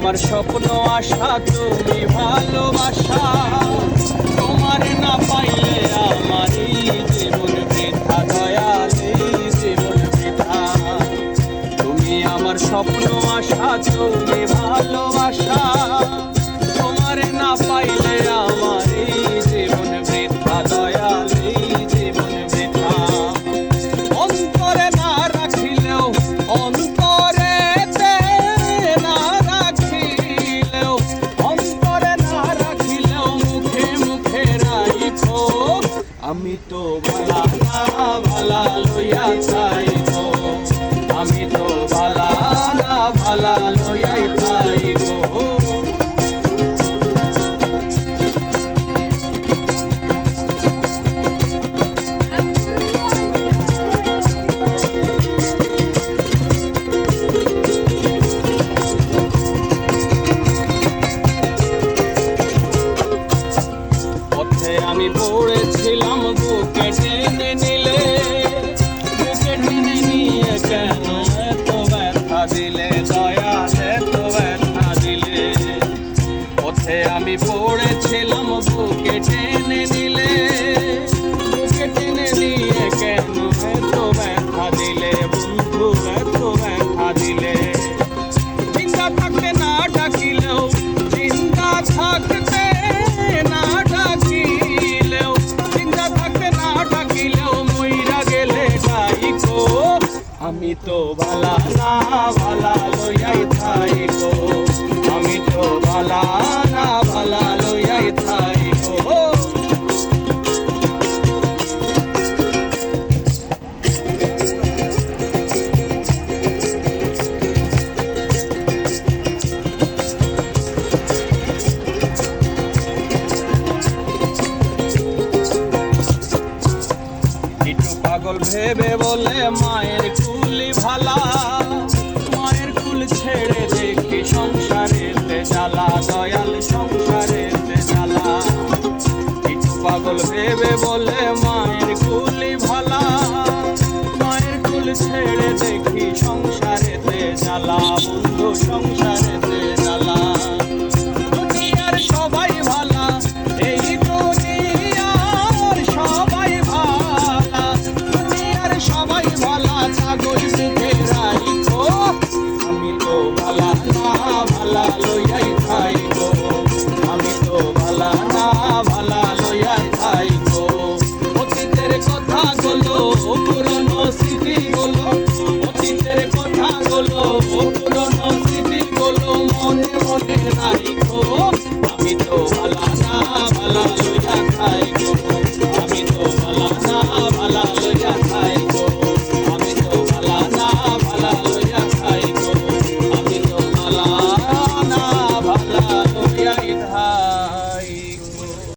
আমার স্বপ্ন, আশা তুমি ভালোবাসা। তোমার না পাইলে আমার জীবন বৃথা দয়ালে জীবন বৃথা। তুমি আমার স্বপ্ন, আশা তুমি আমি তো বালা না ভালা লইয়া চাইব আমি তো ভালা ভালা before. আমি তো বালা না বালা লইয়াই থাইব আমি তো বালা না বালা লইয়াই পাগল ভেবে বলে মায়ের কুলি ভালা। মায়ের কুল ছেড়ে দেখি সংসারেতে জ্বালা, দয়াল সংসারেতে জ্বালা। কিছু পাগল ভেবে বলে মায়ের কুলি ভালা। মায়ের কুল ছেড়ে দেখি সংসারেতে জ্বালা, বন্ধু সংসার